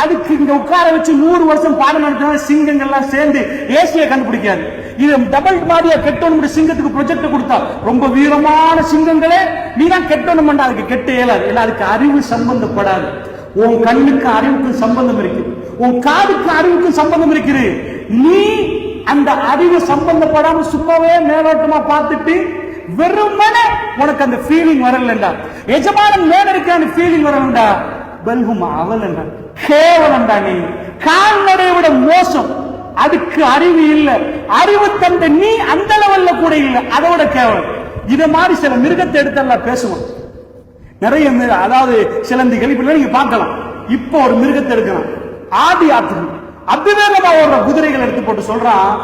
அதுக்கு இங்க உட்கார வச்சு நூறு வருஷம் பாடம் நடத்தினா சிங்கங்கள்லாம் சேர்ந்து ஏசியை கண்டுபிடிக்காது இது டபுள் மாதிரியா கெட்டணும் சிங்கத்துக்கு ப்ரொஜெக்ட் கொடுத்தா. ரொம்ப வீரமான சிங்கங்களே நீ தான் கெட்டணும் அதுக்கு கெட்ட இயலாது. இல்ல அதுக்கு அறிவு சம்பந்தப்படாது. உன் கண்ணுக்கு அறிவுக்கு சம்பந்தம் இருக்கு. உன் காதுக்கு அறிவுக்கு சம்பந்தம் இருக்குது. நீ அந்த அறிவு சம்பந்தப்படாம சும்மாவே மேலோட்டமா பார்த்துட்டு வெறுமனே உனக்கு அந்த ஃபீலிங் வரலண்டா. எஜமானன் மேல இருக்க அந்த ஃபீலிங் வரலண்டா. பல்கும் அவலண்டா கேவலம் நீ. கால்நடை விட மோசம். அதுக்கு அறிவு இல்ல. அறிவு தந்த நீ அந்த லெவல்ல கூட இல்ல. அதோட கேவலம். இத மாதிரி சில மிருகத்தை எடுத்தெல்லாம் பேசுவோம். நிறைய அதாவது அதாவது சிலந்திகள் இப்படி நீங்க பார்க்கலாம். இப்போ ஒரு மிருகத்தை எடுக்கலாம். ஆதி ஆத்து அதிவேகமா ஓடுற குதிரைகள் எடுத்து போட்டு சொல்றான்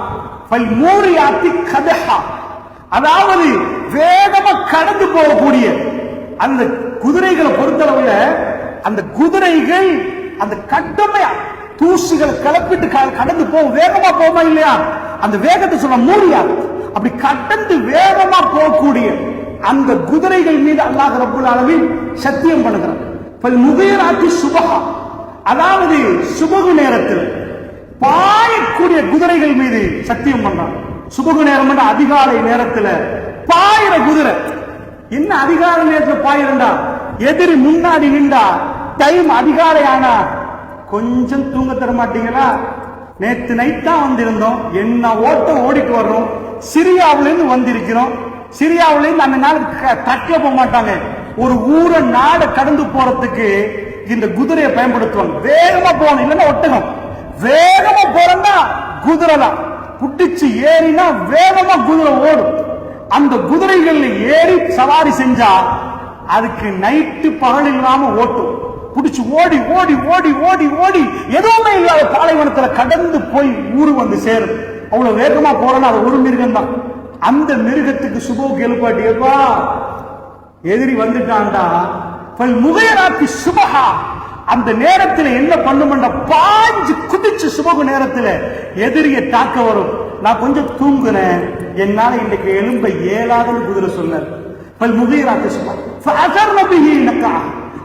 பல் மூரி ஆத்தி கதஹா. அதாவது வேகமா கடந்து போகக்கூடிய அந்த குதிரைகளை பொறுத்தளவுல அந்த குதிரைகள் அந்த கட்டமை தூசிகள் கிளப்பிட்டு க- கடந்து போகும் வேகமா போமா இல்லையா? அந்த வேகத்தை சொல்ல மூடியா? அப்படி கடந்து வேகமா போகக்கூடிய அந்த குதிரைகள் மீது அல்லாஹ் ரபுல் அளவில் சத்தியம் பண்ணுகிறான். பல் சுபகா சுபஹா. அதாவது சுபகு நேரத்தில் பாயக்கூடிய குதிரைகள் மீது சத்தியம் பண்றான். சுபகு நேரம் அதிகாலை நேரத்துல பாயிர குதிரை. என்ன அதிகாலை நேரத்துல பாயிருந்தா எதிரி முன்னாடி நின்றா டைம் அதிகாலை ஆனா கொஞ்சம் தூங்க தர மாட்டீங்களா? நேத்து நைட் தான் வந்திருந்தோம். என்ன ஓட்டம் ஓடிட்டு வர்றோம். சிரியாவிலேருந்து வந்திருக்கிறோம். சிரியாவிலேருந்து அந்த நாள் தக்க போக மாட்டாங்க. ஒரு ஊரை நாட கடந்து போறதுக்கு இந்த குதிரையை பயன்படுத்துவாங்க. வேகமா போகணும் இல்லைன்னா ஒட்டகம் வேகமா போறோம்னா குதிரை தான். புட்டிச்சு ஏறினா வேகமா குதிரை ஓடும். அந்த குதிரைகள்ல ஏறி சவாரி செஞ்சா அதுக்கு நைட்டு பகல் இல்லாம ஓட்டும். புடிச்சு ஓடி ஓடி ஓடி ஓடி ஓடி. எதுவுமே இல்லாத பாலைவனத்துல கடந்து போய் ஊரு வந்து சேரும். அவ்வளவு வேகமா போறேன்னு அது ஒரு மிருகம் தான் அந்த மிருகத்துக்கு சுபோக்கு எழுப்பாட்டியப்பா எதிரி வந்துட்டான்டா. பல் முகையராத்தி சுபஹா. அந்த நேரத்துல என்ன பண்ணுமென்ற பாஞ்சு குதிச்சு சுபகு நேரத்துல எதிரியை தாக்க வரும். நான் கொஞ்சம் தூங்குனேன் என்னால இன்னைக்கு எலும்ப இயலாதுன்னு குதிரை சொன்னார். பல் முகையராத்தி சுபா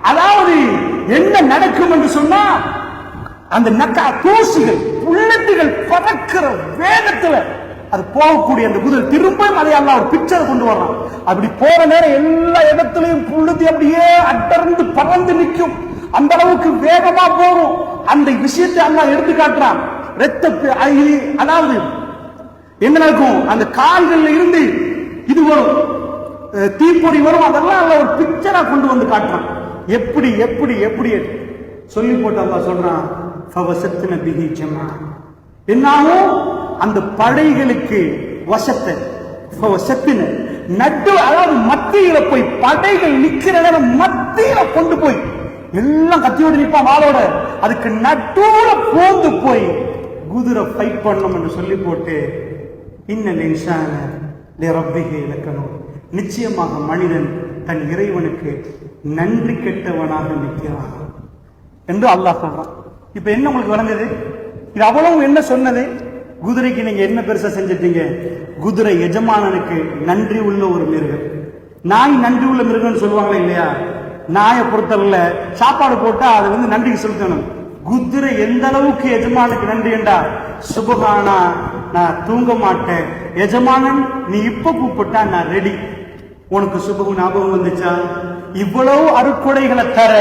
அதாவது என்ன நடக்கும் என்று சொன்னா அந்த நக்கா தூசிகள் புல்லட்டுகள் பறக்கிற வேகத்துல அது போகக்கூடிய அந்த குதிரை திரும்ப அதை எல்லாம் ஒரு பிக்சரை கொண்டு வர்றான். அப்படி போற நேரம் எல்லா இடத்துலயும் புழுதி அப்படியே அடர்ந்து பறந்து நிற்கும். அந்த அளவுக்கு வேகமா போகும். அந்த விஷயத்தை எல்லாம் எடுத்து காட்டுறான். ரத்த அதாவது என்ன நடக்கும்? அந்த கால்கள்ல இருந்து இது வரும். தீப்பொறி வரும் அதெல்லாம் அல்ல ஒரு பிக்சரா கொண்டு வந்து காட்டுறான். எப்படி எப்படி எப்படி சொல்லி போட்டு அல்லா சொல்றான் ஃபவசத்ன பிஹி ஜமா என்னாகும் அந்த படைகளுக்கு வசத்தை ஃபவசத்தின. நட்டு அதாவது மத்தியில போய் படைகள் நிக்கிற நேரம் மத்தியில கொண்டு போய் எல்லாம் கத்தியோடு நிற்பான் வாளோட. அதுக்கு நடுவுல போந்து போய் குதிரை ஃபைட் பண்ணணும் என்று சொல்லி போட்டு இன்னல் இன்சான ரப்பிகை இலக்கணம் நிச்சயமாக மனிதன் தன் இறைவனுக்கு நன்றி கெட்டவனாக நிற்கிறான் என்று அல்லாஹ் சொல்றான். இப்ப என்ன உங்களுக்கு வழங்குது இது அவ்வளவு என்ன சொன்னது? குதிரைக்கு நீங்க என்ன பெருசா செஞ்சிட்டீங்க? குதிரை எஜமானனுக்கு நன்றி உள்ள ஒரு மிருகம். நாய் நன்றி உள்ள மிருகம்னு சொல்லுவாங்களே இல்லையா? நாயை பொறுத்தவரையில சாப்பாடு போட்டா அது வந்து நன்றி செலுத்தணும். குதிரை எந்த அளவுக்கு எஜமானுக்கு நன்றி என்றா சுபகானா நான் தூங்க மாட்டேன். எஜமானன் நீ இப்ப கூப்பிட்டா நான் ரெடி உனக்கு சுபகு ஞாபகம் வந்துச்சா? இவ்வளவு அருக்குடைகளை தர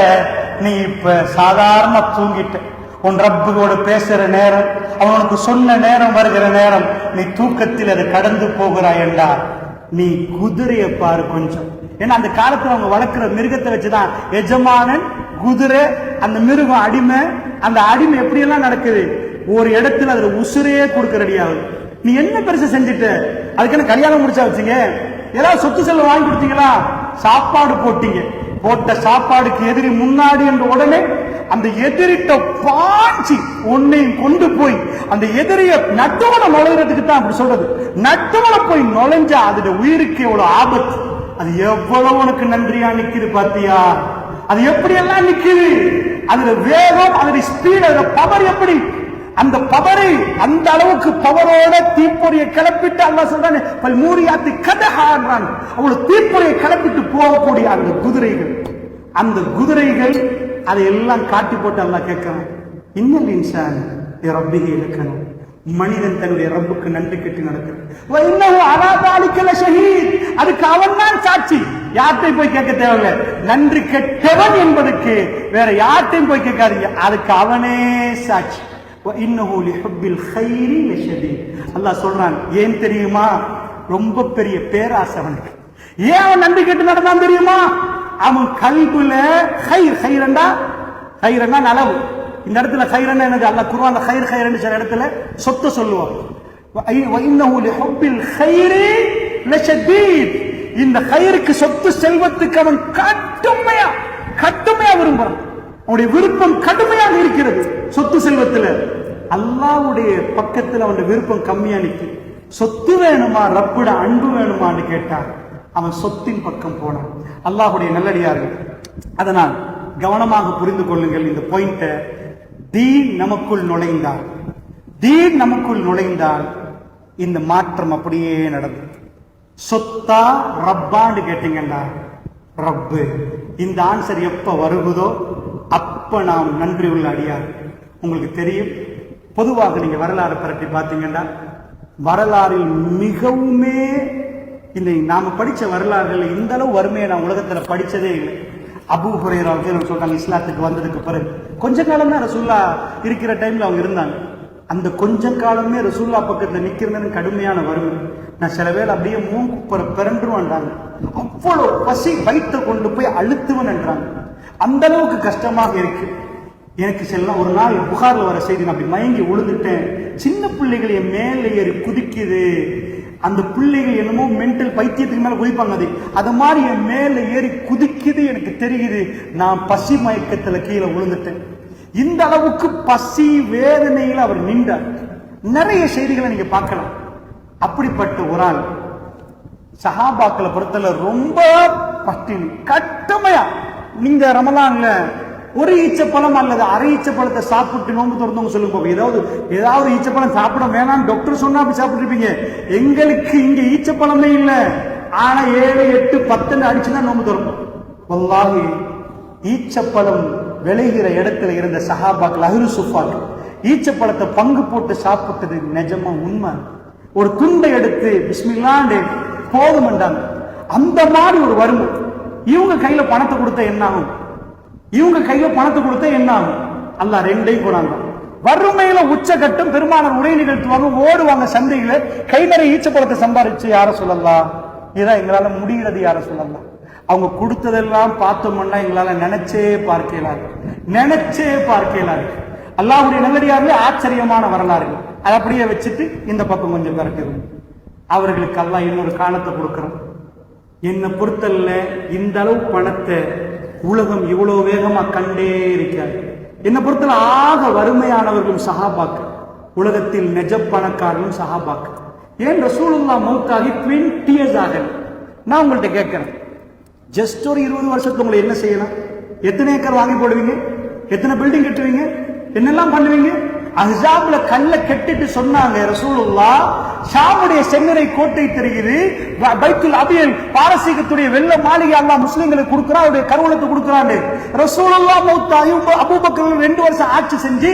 நீ இப்ப சாதாரண தூங்கிட்ட. உன் ரப்புகோட பேசுற நேரம் அவனுக்கு சொன்ன நேரம் வருகிற நேரம் நீ தூக்கத்தில் அதை கடந்து போகிறாய் என்றார் நீ குதிரையை பாரு கொஞ்சம். ஏன்னா அந்த காலத்துல அவங்க வளர்க்குற மிருகத்தை வச்சுதான் எஜமானன் குதிரை அந்த மிருகம் அடிமை அந்த அடிமை எப்படியெல்லாம் நடக்குது? ஒரு இடத்துல அதுல உசுரையே கொடுக்கறடியாவது. நீ என்ன பெருசு செஞ்சுட்ட? அதுக்கு என்ன கல்யாணம் முடிச்சா வச்சுங்க? ஏதாவது சொத்து செல்வம் வாங்கி கொடுத்தீங்களா? சாப்பாடு போட்டீங்க. போட்ட சாப்பாடுக்கு எதிரி முன்னாடி என்ற உடனே அந்த எதிரிட்ட பாஞ்சி உன்னையும் கொண்டு போய் அந்த எதிரிய நட்டுவன நுழைறதுக்கு தான் அப்படி சொல்றது. நட்டுவன போய் நுழைஞ்சா அதோட உயிருக்கு எவ்வளவு ஆபத்து. அது எவ்வளவு உனக்கு நன்றியா நிக்குது பாத்தியா? அது எப்படி எல்லாம் நிக்குது? அதுல வேகம் அதோட ஸ்பீட் அதோட பவர் எப்படி அந்த பவரை அந்த அளவுக்கு பவரோட தீப்பொறியை கிளப்பிட்டு அல்லா சொல்றானே பல் மூரியாத்து கதஹான்றான் அவ்வளவு தீப்பொறியை கிளப்பிட்டு போகக்கூடிய அந்த குதிரைகள். அந்த குதிரைகள் அதை எல்லாம் காட்டி போட்டு அல்லா கேட்கிறான். இன்னல் இன்சான் ரப்பிகை இருக்கணும் மனிதன் தன்னுடைய ரப்புக்கு நன்றி கட்டி நடக்கிறது அவாபாலிக்கல ஷஹீத். அதுக்கு அவன் தான் சாட்சி. யார்ட்டையும் போய் கேட்க தேவையில்லை. நன்றி கெட்டவன் என்பதற்கு வேற யார்கிட்டையும் போய் கேட்காதீங்க. அதுக்கு அவனே சாட்சி. இன்னஹு அல்லாஹ் சொல்றான் ஏன் தெரியுமா? ரொம்ப பெரிய பேராசை அவனுக்கு. ஏன் அவன் நம்பி கேட்டு நடந்தான் தெரியுமா? அவன் கல்புல ஹைர் ஹைரண்டா ஹைரண்டா நலவு. இந்த இடத்துல ஹைரன் என்னது? அல்லாஹ் குருவான் ஹைர் ஹைரன் சில இடத்துல சொத்தை சொல்லுவான். இந்த ஹைருக்கு சொத்து செல்வத்துக்கு அவன் கட்டுமையா கட்டுமையா விரும்புறான். அவனுடைய விருப்பம் கடுமையாக இருக்கிறது. சொத்து செல்வத்தில். அல்லாவுடைய பக்கத்தில் அவனுடைய விருப்பம் கம்மியா நிற்கு சொத்து வேணுமா ரப்புட அன்பு வேணுமான்னு கேட்டான் அவன் சொத்தின் பக்கம் போனான். அல்லாஹுடைய நல்லடியார்கள் அதனால் கவனமாக புரிந்து கொள்ளுங்கள் இந்த பாயிண்ட தீன் நமக்குள் நுழைந்தால் தீன் நமக்குள் நுழைந்தால் இந்த மாற்றம் அப்படியே நடந்தது சொத்தா ரப்பான்னு கேட்டீங்கன்னா ரப்பு இந்த ஆன்சர் எப்ப வருகுதோ அப்போ நாம் நன்றி உள்ள அடியார். உங்களுக்கு தெரியும் பொதுவாக நீங்கள் வரலாறு பரப்பி பார்த்தீங்கன்னா வரலாறில் மிகவுமே இந்த நாம் படித்த வரலாறுகள் இந்த அளவு வறுமையை நான் உலகத்தில் படித்ததே இல்லை. அபு ஹுரேரா அவங்க சொல்கிறாங்க இஸ்லாத்துக்கு வந்ததுக்கு பிறகு. கொஞ்ச காலம் தான் ரசூல்லா இருக்கிற டைமில் அவங்க இருந்தாங்க. அந்த கொஞ்ச காலமே ரசூல்லா பக்கத்தில் நிற்கிறதுன்னு கடுமையான வறுமை. நான் சில வேலை அப்படியே மூங்குப்புற பிறண்டுருவான்றாங்க அவ்வளோ பசி வயிற்றை கொண்டு போய் அழுத்துவன் என்றாங்க. அந்த அளவுக்கு கஷ்டமாக இருக்கு. எனக்கு செல்ல ஒரு நாள் புகார்ல வர செய்தி நான் அப்படி மயங்கி விழுந்துட்டேன் சின்ன பிள்ளைகள் என் மேலே ஏறி குதிக்குது. அந்த பிள்ளைகள் என்னமோ மென்டல் பைத்தியத்துக்கு மேல குதிப்பாங்க அது. அது மாதிரி என் மேல ஏறி குதிக்குது எனக்கு தெரியுது. நான் பசி மயக்கத்துல கீழே விழுந்துட்டேன் இந்த அளவுக்கு பசி வேதனையில் அவர் நின்றார். நிறைய செய்திகளை நீங்க பார்க்கலாம். அப்படிப்பட்ட ஒரு ஆள். சஹாபாக்களை பொறுத்தல ரொம்ப பட்டினி கட்டுமையா. இந்த ரமலான்ல ஒரு ஈச்சப்பழம் அல்லது அரை ஈச்சப்பழத்தை சாப்பிட்டு நோன்பு திறந்தவங்க சொல்லுங்க பாப்போம். ஏதாவது ஏதாவது ஈச்சப்பழம் சாப்பிட வேணாம் டாக்டர் சொன்னா அப்படி சாப்பிட்டுருப்பீங்க. எங்களுக்கு இங்க ஈச்சப்பழமே இல்லை. ஆனா ஏழு எட்டு பத்துன்னு அடிச்சுதான் நோம்பு திறப்போம். வல்லாஹி ஈச்சப்பழம் விளைகிற இடத்துல இருந்த சஹாபாக்கள் அஹ்ரு சுஃபாக்கள் ஈச்சப்பழத்தை பங்கு போட்டு சாப்பிட்டது நிஜமா உண்மை? ஒரு துண்டை எடுத்து பிஸ்மில்லாண்டு போதும் அந்த மாதிரி ஒரு வறுமை. இவங்க கையில பணத்தை கொடுத்த என்ன ஆகும் இவங்க கையில பணத்தை கொடுத்தா என்ன ஆகும் அல்லாஹ் ரெண்டையும் போனாங்க வறுமையில உச்சகட்டம் பெருமானார் உரை நிகழ்த்துவாங்க ஓடுவாங்க சந்தையில கை நிறைய ஈச்சப்பழத்தை சம்பாரிச்சு யார சொல்லலாம் இதான் எங்களால முடிகிறது யார சொல்லலாம் அவங்க கொடுத்ததெல்லாம் பார்த்தோம்னா எங்களால நினைச்சே பார்க்கலாது நினைச்சே பார்க்கலாது அல்லாவுடைய நல்லடியார்களே ஆச்சரியமான வரலாறு. அதை அப்படியே வச்சுட்டு இந்த பக்கம் கொஞ்சம் பிறக்குது. அவர்களுக்கு எல்லாம் இன்னொரு காலத்தை கொடுக்குறோம். என்னை பொறுத்தல்ல இந்த அளவு பணத்தை உலகம் இவ்வளவு வேகமா கண்டே இருக்காது என்னை பொறுத்தல ஆக வறுமையானவர்களும் சஹாபாக்கள் உலகத்தில் நெஜ பணக்காரர்களும் சஹாபாக்கள் ஏன் ரசூலுல்லா மௌத்தாகி டுவெண்ட்டி இயர்ஸ் ஆகல நான் உங்கள்கிட்ட கேட்குறேன். ஜஸ்ட் ஒரு இருபது வருஷத்துக்கு உங்களை என்ன செய்யலாம்? எத்தனை ஏக்கர் வாங்கி போடுவீங்க? எத்தனை பில்டிங் கட்டுவீங்க? என்னெல்லாம் பண்ணுவீங்க? அஹாப்ல கல்ல கெட்டிட்டு சொன்னாங்க ரசூலுல்லா ஷாமுடைய செம்மறை கோட்டை தெரியுது. பைத்துல் அபியல் பாரசீகத்துடைய வெள்ள மாளிகை அல்லா முஸ்லீம்களுக்கு கொடுக்குறான் அவருடைய கருவூலத்தை கொடுக்குறான் ரசூலுல்லா மௌத்தாயும் அபூபக்கர் ரெண்டு வருஷம் ஆட்சி செஞ்சு